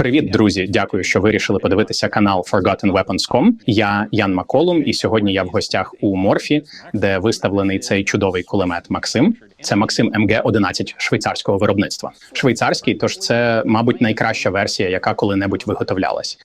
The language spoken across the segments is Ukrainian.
Привіт, друзі! Дякую, що вирішили подивитися канал ForgottenWeapons.com. Я Ян Маколум, і сьогодні я в гостях у Морфі, де виставлений цей чудовий кулемет Максим. Це Максим МГ 11 швейцарського виробництва. Швейцарський, тож це, мабуть, найкраща версія, яка коли-небудь виготовлялась.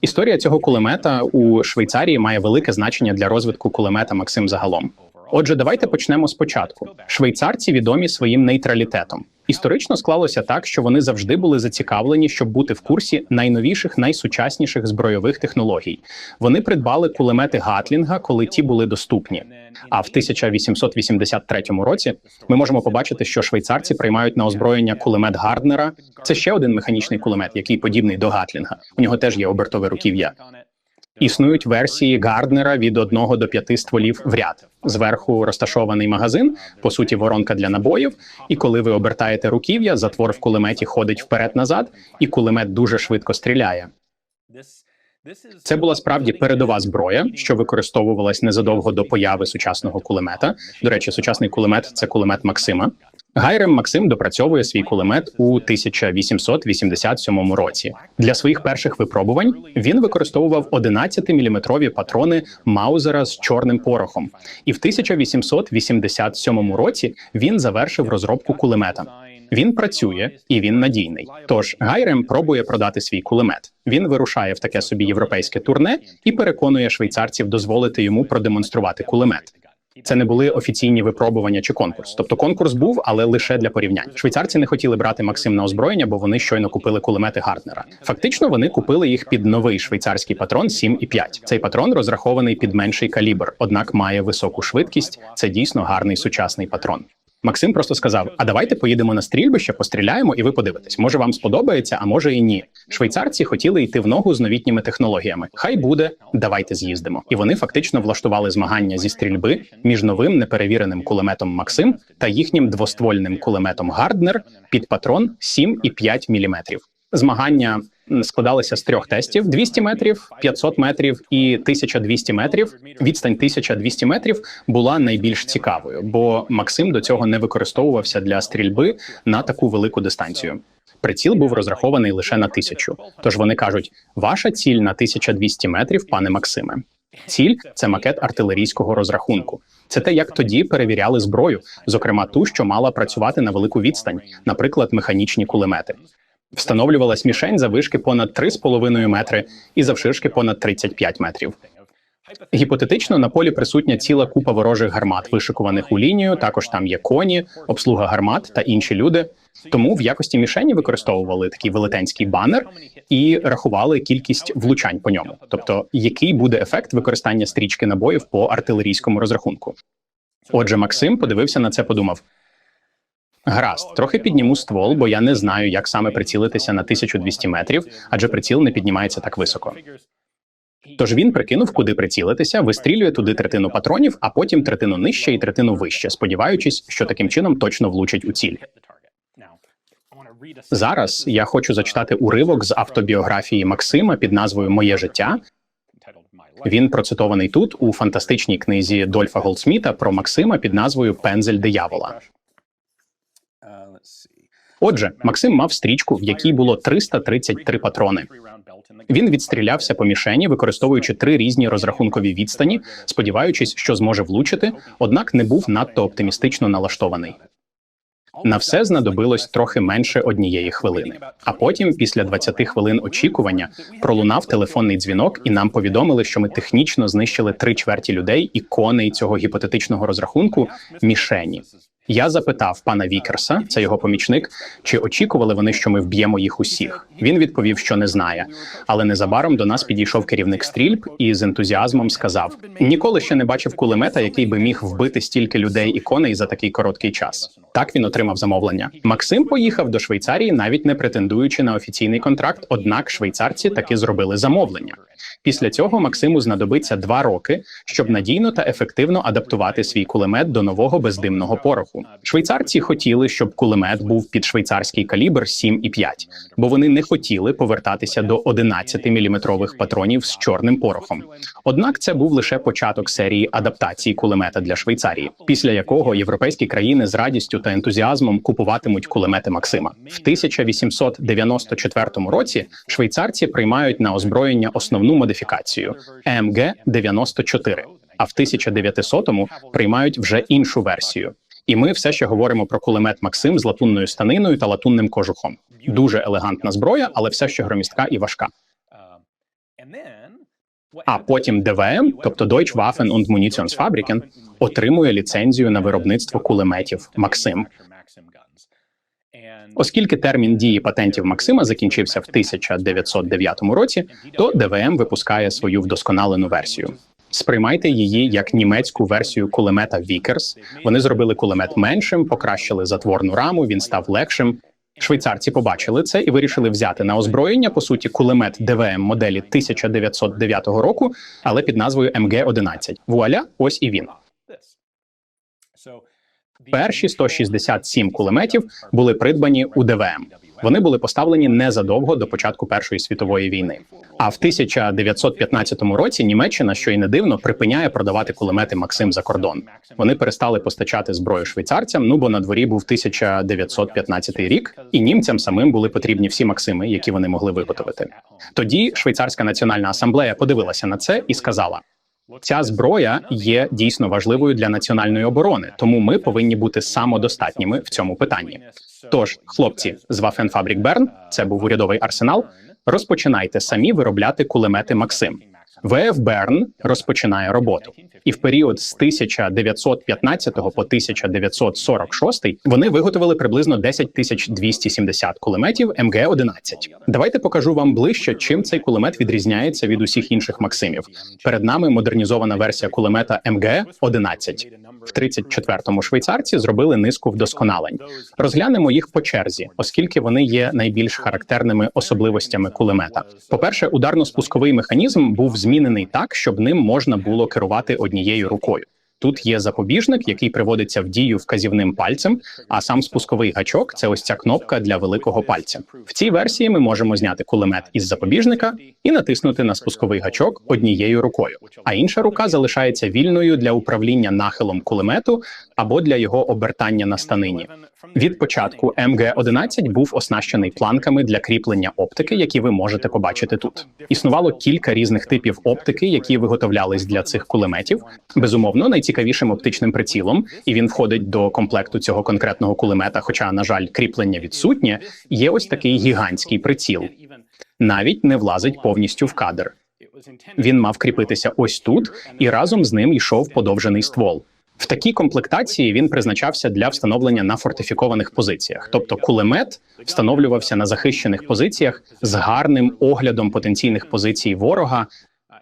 Історія цього кулемета у Швейцарії має велике значення для розвитку кулемета Максим загалом. Отже, давайте почнемо спочатку. Швейцарці відомі своїм нейтралітетом. Історично склалося так, що вони завжди були зацікавлені, щоб бути в курсі найновіших, найсучасніших збройових технологій. Вони придбали кулемети Гатлінга, коли ті були доступні. А в 1883 році ми можемо побачити, що швейцарці приймають на озброєння кулемет Гарднера. Це ще один механічний кулемет, який подібний до Гатлінга. У нього теж є обертове руків'я. Існують версії Гарднера від одного до п'яти стволів в ряд. Зверху розташований магазин, по суті, воронка для набоїв. І коли ви обертаєте руків'я, затвор в кулеметі ходить вперед-назад, і кулемет дуже швидко стріляє. Це була справді передова зброя, що використовувалась незадовго до появи сучасного кулемета. До речі, сучасний кулемет це кулемет Максима. Гайрем Максим допрацьовує свій кулемет у 1887 році. Для своїх перших випробувань він використовував 11-мм патрони Маузера з чорним порохом, і в 1887 році він завершив розробку кулемета. Він працює і він надійний. Тож Гайрем пробує продати свій кулемет. Він вирушає в таке собі європейське турне і переконує швейцарців дозволити йому продемонструвати кулемет. Це не були офіційні випробування чи конкурс. Тобто конкурс був, але лише для порівнянь. Швейцарці не хотіли брати Максим на озброєння, бо вони щойно купили кулемети Гарднера. Фактично, вони купили їх під новий швейцарський патрон 7,5. Цей патрон розрахований під менший калібр, однак має високу швидкість. Це дійсно гарний сучасний патрон. Максим просто сказав: А давайте поїдемо на стрільбище, постріляємо, і ви подивитесь. Може вам сподобається, а може і ні. Швейцарці хотіли йти в ногу з новітніми технологіями. Хай буде, давайте з'їздимо. І вони фактично влаштували змагання зі стрільби між новим неперевіреним кулеметом Максим та їхнім двоствольним кулеметом Гарднер під патрон 7,5 мм. Змагання складалися з трьох тестів: 200 метрів, 500 метрів і 1200 метрів. Відстань 1200 метрів була найбільш цікавою, бо Максим до цього не використовувався для стрільби на таку велику дистанцію. Приціл був розрахований лише на тисячу. Тож вони кажуть: ваша ціль на 1200 метрів, пане Максиме. Ціль це макет артилерійського розрахунку. Це те, як тоді перевіряли зброю, зокрема ту, що мала працювати на велику відстань, наприклад, механічні кулемети. Встановлювалась мішень за вишки понад 3,5 метри і завширшки понад 35 метрів. Гіпотетично на полі присутня ціла купа ворожих гармат, вишикуваних у лінію. Також там є коні, обслуга гармат та інші люди. Тому в якості мішені використовували такий велетенський банер і рахували кількість влучань по ньому, тобто який буде ефект використання стрічки набоїв по артилерійському розрахунку. Отже, Максим подивився на це, подумав: Гаразд, трохи підніму ствол, бо я не знаю, як саме прицілитися на 1200 метрів, адже приціл не піднімається так високо. Тож він прикинув, куди прицілитися, вистрілює туди третину патронів, а потім третину нижче і третину вище, сподіваючись, що таким чином точно влучить у ціль. Зараз я хочу зачитати уривок з автобіографії Максима під назвою Моє життя. Він процитований тут у фантастичній книзі Дольфа Голдсміта про Максима під назвою Пензель диявола. Отже, Максим мав стрічку, в якій було 333 патрони. Він відстрілявся по мішені, використовуючи три різні розрахункові відстані, сподіваючись, що зможе влучити, однак не був надто оптимістично налаштований. На все знадобилось трохи менше однієї хвилини. А потім, після 20 хвилин очікування, пролунав телефонний дзвінок, і нам повідомили, що ми технічно знищили три чверті людей і коней цього гіпотетичного розрахунку мішені. Я запитав пана Вікерса, це його помічник, чи очікували вони, що ми вб'ємо їх усіх. Він відповів, що не знає. Але незабаром до нас підійшов керівник стрільб і з ентузіазмом сказав: ніколи ще не бачив кулемета, який би міг вбити стільки людей і коней за такий короткий час. Так він отримав замовлення. Максим поїхав до Швейцарії, навіть не претендуючи на офіційний контракт. Однак швейцарці таки зробили замовлення. Після цього Максиму знадобиться два роки, щоб надійно та ефективно адаптувати свій кулемет до нового бездимного пороху. Швейцарці хотіли, щоб кулемет був під швейцарський калібр 7,5, бо вони не хотіли повертатися до 11-мм патронів з чорним порохом. Однак це був лише початок серії адаптації кулемета для Швейцарії, після якого європейські країни з радістю та ентузіазмом купуватимуть кулемети Максима. В 1894 році швейцарці приймають на озброєння основну модифікацію МГ 94 а в 1900-му приймають вже іншу версію. І ми все ще говоримо про кулемет Максим з латунною станиною та латунним кожухом. Дуже елегантна зброя, але все ще громістка і важка. А потім ДВМ, тобто Deutsche Waffen und Munitionsfabriken, отримує ліцензію на виробництво кулеметів Максим. Оскільки термін дії патентів Максима закінчився в 1909 році, то ДВМ випускає свою вдосконалену версію. Сприймайте її як німецьку версію кулемета Vickers. Вони зробили кулемет меншим, покращили затворну раму. Він став легшим. Швейцарці побачили це і вирішили взяти на озброєння по суті кулемет ДВМ моделі 1909 року, але під назвою МГ-11. Вуаля, ось і він. Перші 167 кулеметів були придбані у ДВМ. Вони були поставлені незадовго до початку Першої світової війни. А в 1915 році Німеччина, що й не дивно, припиняє продавати кулемети Максим за кордон. Вони перестали постачати зброю швейцарцям. Ну бо на дворі був 1915 рік, і німцям самим були потрібні всі Максими, які вони могли виготовити. Тоді швейцарська національна асамблея подивилася на це і сказала. Ця зброя є дійсно важливою для національної оборони, тому ми повинні бути самодостатніми в цьому питанні. Тож, хлопці з Waffenfabrik Bern, це був урядовий арсенал. Розпочинайте самі виробляти кулемети Максим. ВФ Берн розпочинає роботу, і в період з 1915 по 1946 вони виготовили приблизно 10 тисяч 270 кулеметів МГ-11. Давайте покажу вам ближче, чим цей кулемет відрізняється від усіх інших Максимів. Перед нами модернізована версія кулемета МГ-11. В 34-му швейцарці зробили низку вдосконалень. Розглянемо їх по черзі, оскільки вони є найбільш характерними особливостями кулемета. По перше, ударно-спусковий механізм був змінений так, щоб ним можна було керувати однією рукою. Тут є запобіжник, який приводиться в дію вказівним пальцем. А сам спусковий гачок це ось ця кнопка для великого пальця. В цій версії ми можемо зняти кулемет із запобіжника і натиснути на спусковий гачок однією рукою. А інша рука залишається вільною для управління нахилом кулемету або для його обертання на станині. Від початку МГ-11 був оснащений планками для кріплення оптики, які ви можете побачити тут. Існувало кілька різних типів оптики, які виготовлялись для цих кулеметів. Безумовно, найцікавішим оптичним прицілом, і він входить до комплекту цього конкретного кулемета. Хоча, на жаль, кріплення відсутнє, є ось такий гігантський приціл. Навіть не влазить повністю в кадр. Він мав кріпитися ось тут, і разом з ним йшов подовжений ствол. В такій комплектації він призначався для встановлення на фортифікованих позиціях, тобто кулемет встановлювався на захищених позиціях з гарним оглядом потенційних позицій ворога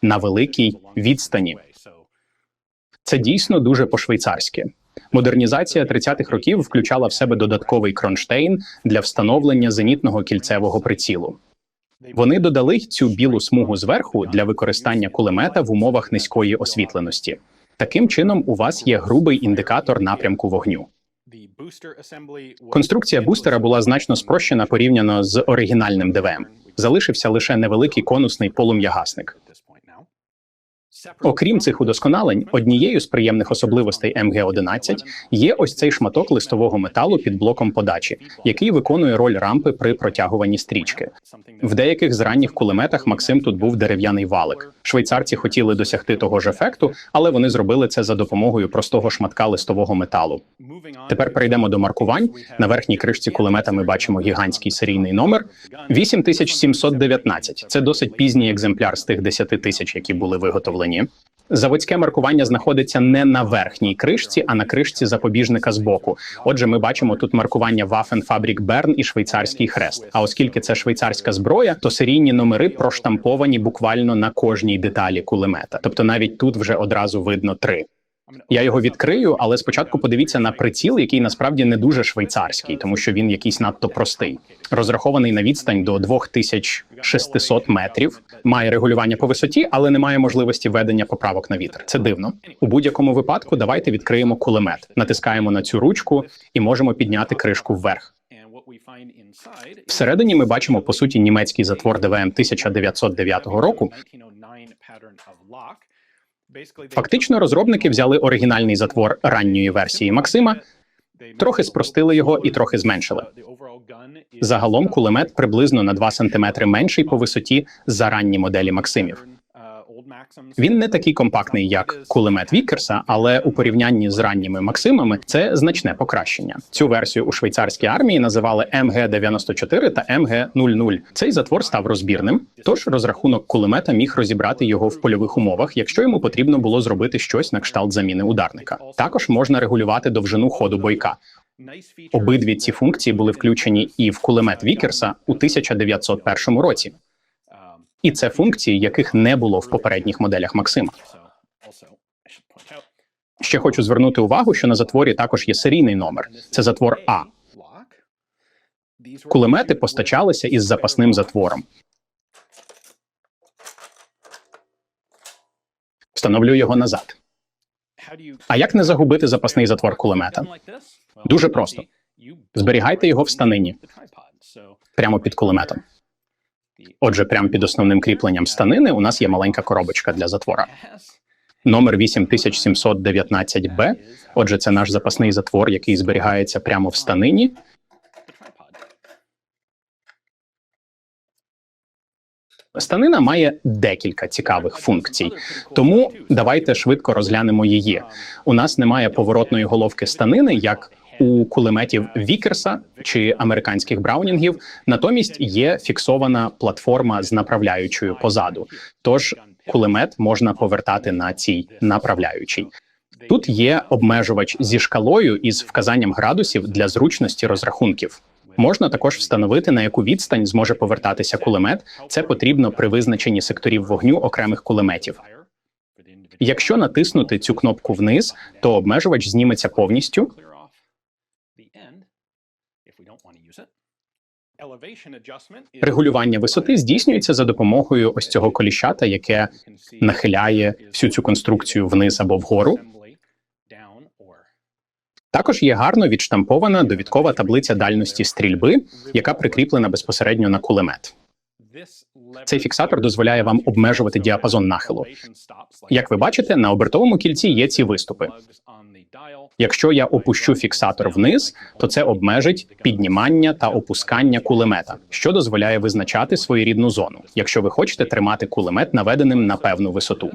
на великій відстані. Це дійсно дуже по-швейцарськи. Модернізація 30-х років включала в себе додатковий кронштейн для встановлення зенітного кільцевого прицілу. Вони додали цю білу смугу зверху для використання кулемета в умовах низької освітленості. Таким чином, у вас є грубий індикатор напрямку вогню. Конструкція бустера була значно спрощена порівняно з оригінальним ДВМ. Залишився лише невеликий конусний полум'ягасник. Окрім цих удосконалень, однією з приємних особливостей МГ-11 є ось цей шматок листового металу під блоком подачі, який виконує роль рампи при протягуванні стрічки. В деяких з ранніх кулеметах Максим тут був дерев'яний валик. Швейцарці хотіли досягти того ж ефекту, але вони зробили це за допомогою простого шматка листового металу. Тепер перейдемо до маркувань. На верхній кришці кулемета ми бачимо гігантський серійний номер 8719. Це досить пізній екземпляр з тих 10 тисяч, які були виготовлені. Заводське маркування знаходиться не на верхній кришці, а на кришці запобіжника збоку. Отже, ми бачимо тут маркування Waffenfabrik Bern і швейцарський хрест. А оскільки це швейцарська зброя, то серійні номери проштамповані буквально на кожній деталі кулемета. Тобто навіть тут вже одразу видно три. Я його відкрию, але спочатку подивіться на приціл, який насправді не дуже швейцарський, тому що він якийсь надто простий. Розрахований на відстань до 2600 метрів, має регулювання по висоті, але не має можливості ведення поправок на вітер. Це дивно. У будь-якому випадку давайте відкриємо кулемет, натискаємо на цю ручку і можемо підняти кришку вверх. Всередині ми бачимо по суті німецький затвор ДВМ 1909 року. Фактично, розробники взяли оригінальний затвор ранньої версії Максима, трохи спростили його і трохи зменшили. Загалом кулемет приблизно на 2 см менший по висоті за ранні моделі Максимів. Він не такий компактний, як кулемет Вікерса, але у порівнянні з ранніми Максимами це значне покращення. Цю версію у швейцарській армії називали МГ-94 та МГ-00. Цей затвор став розбірним, тож розрахунок кулемета міг розібрати його в польових умовах, якщо йому потрібно було зробити щось на кшталт заміни ударника. Також можна регулювати довжину ходу бойка. Обидві ці функції були включені і в кулемет Вікерса у 1901 році. І це функції, яких не було в попередніх моделях Максима. Ще хочу звернути увагу, що на затворі також є серійний номер. Це затвор А. Кулемети постачалися із запасним затвором. Встановлю його назад. А як не загубити запасний затвор кулемета? Дуже просто. Зберігайте його в станині прямо під кулеметом. Отже, прямо під основним кріпленням станини у нас є маленька коробочка для затвора. Номер 8719Б. Отже, це наш запасний затвор, який зберігається прямо в станині. Станина має декілька цікавих функцій, тому давайте швидко розглянемо її. У нас немає поворотної головки станини, як у кулеметів Вікерса чи американських браунінгів. Натомість є фіксована платформа з направляючою позаду. Тож кулемет можна повертати на цій направляючій. Тут є обмежувач зі шкалою із вказанням градусів для зручності розрахунків. Можна також встановити на яку відстань зможе повертатися кулемет. Це потрібно при визначенні секторів вогню окремих кулеметів. Якщо натиснути цю кнопку вниз, то обмежувач зніметься повністю. Регулювання висоти здійснюється за допомогою ось цього коліщата, яке нахиляє всю цю конструкцію вниз або вгору. Також є гарно відштампована довідкова таблиця дальності стрільби, яка прикріплена безпосередньо на кулемет. Цей фіксатор дозволяє вам обмежувати діапазон нахилу. Як ви бачите, на обертовому кільці є ці виступи. Якщо я опущу фіксатор вниз, то це обмежить піднімання та опускання кулемета, що дозволяє визначати своєрідну зону, якщо ви хочете тримати кулемет наведеним на певну висоту.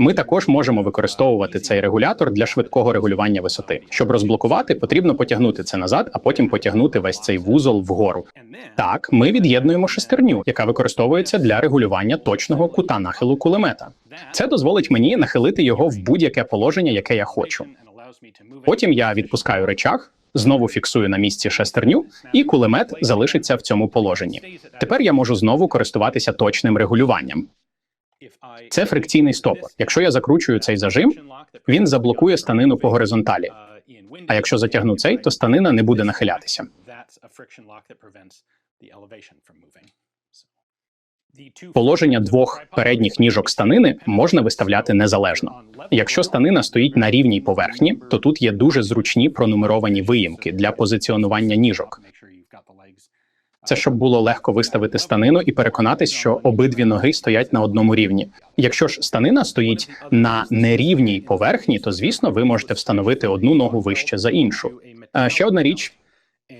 Ми також можемо використовувати цей регулятор для швидкого регулювання висоти. Щоб розблокувати, потрібно потягнути це назад, а потім потягнути весь цей вузол вгору. Так, ми від'єднуємо шестерню, яка використовується для регулювання точного кута нахилу кулемета. Це дозволить мені нахилити його в будь-яке положення, яке я хочу. Потім я відпускаю речах, знову фіксую на місці шестерню, і кулемет залишиться в цьому положенні. Тепер я можу знову користуватися точним регулюванням. Це фрикційний стопор. Якщо я закручую цей зажим, він заблокує станину по горизонталі. А якщо затягну цей, то станина не буде нахилятися. Положення двох передніх ніжок станини можна виставляти незалежно. Якщо станина стоїть на рівній поверхні, то тут є дуже зручні пронумеровані виїмки для позиціонування ніжок. Це щоб було легко виставити станину і переконатись, що обидві ноги стоять на одному рівні. Якщо ж станина стоїть на нерівній поверхні, то звісно ви можете встановити одну ногу вище за іншу. Ще одна річ,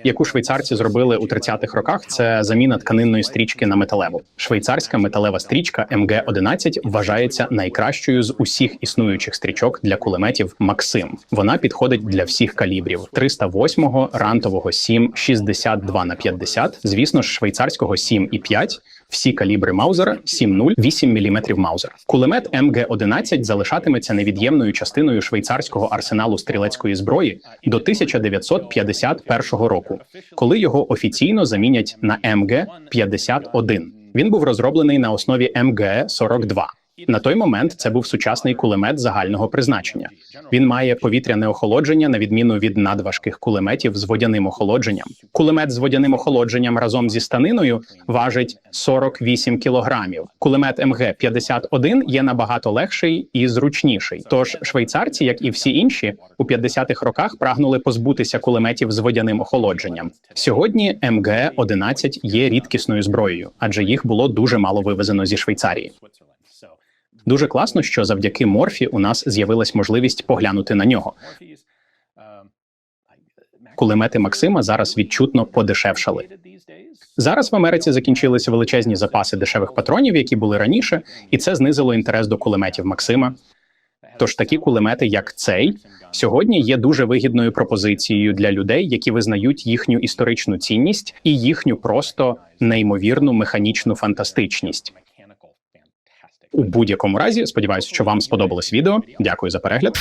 яку швейцарці зробили у 30-х роках, це заміна тканинної стрічки на металеву. Швейцарська металева стрічка МГ 11 вважається найкращою з усіх існуючих стрічок для кулеметів Максим. Вона підходить для всіх калібрів: 308-го, рантового 7, 62 на 50, звісно ж, швейцарського 7 і 5, всі калібри Маузера 7.0, 8 мм Маузер. Кулемет МГ-11 залишатиметься невід'ємною частиною швейцарського арсеналу стрілецької зброї до 1951 року, коли його офіційно замінять на МГ-51. Він був розроблений на основі МГ-42. На той момент це був сучасний кулемет загального призначення. Він має повітряне охолодження на відміну від надважких кулеметів з водяним охолодженням. Кулемет з водяним охолодженням разом зі станиною важить 48 кілограмів. Кулемет МГ 51 є набагато легший і зручніший. Тож швейцарці, як і всі інші, у 50-х роках прагнули позбутися кулеметів з водяним охолодженням. Сьогодні МГ 11 є рідкісною зброєю, адже їх було дуже мало вивезено зі Швейцарії. Дуже класно, що завдяки морфі у нас з'явилась можливість поглянути на нього. Кулемети Максима зараз відчутно подешевшали. Зараз в Америці закінчилися величезні запаси дешевих патронів, які були раніше, і це знизило інтерес до кулеметів Максима. Тож такі кулемети, як цей, сьогодні є дуже вигідною пропозицією для людей, які визнають їхню історичну цінність і їхню просто неймовірну механічну фантастичність. У будь-якому разі, сподіваюся, що вам сподобалось відео. Дякую за перегляд.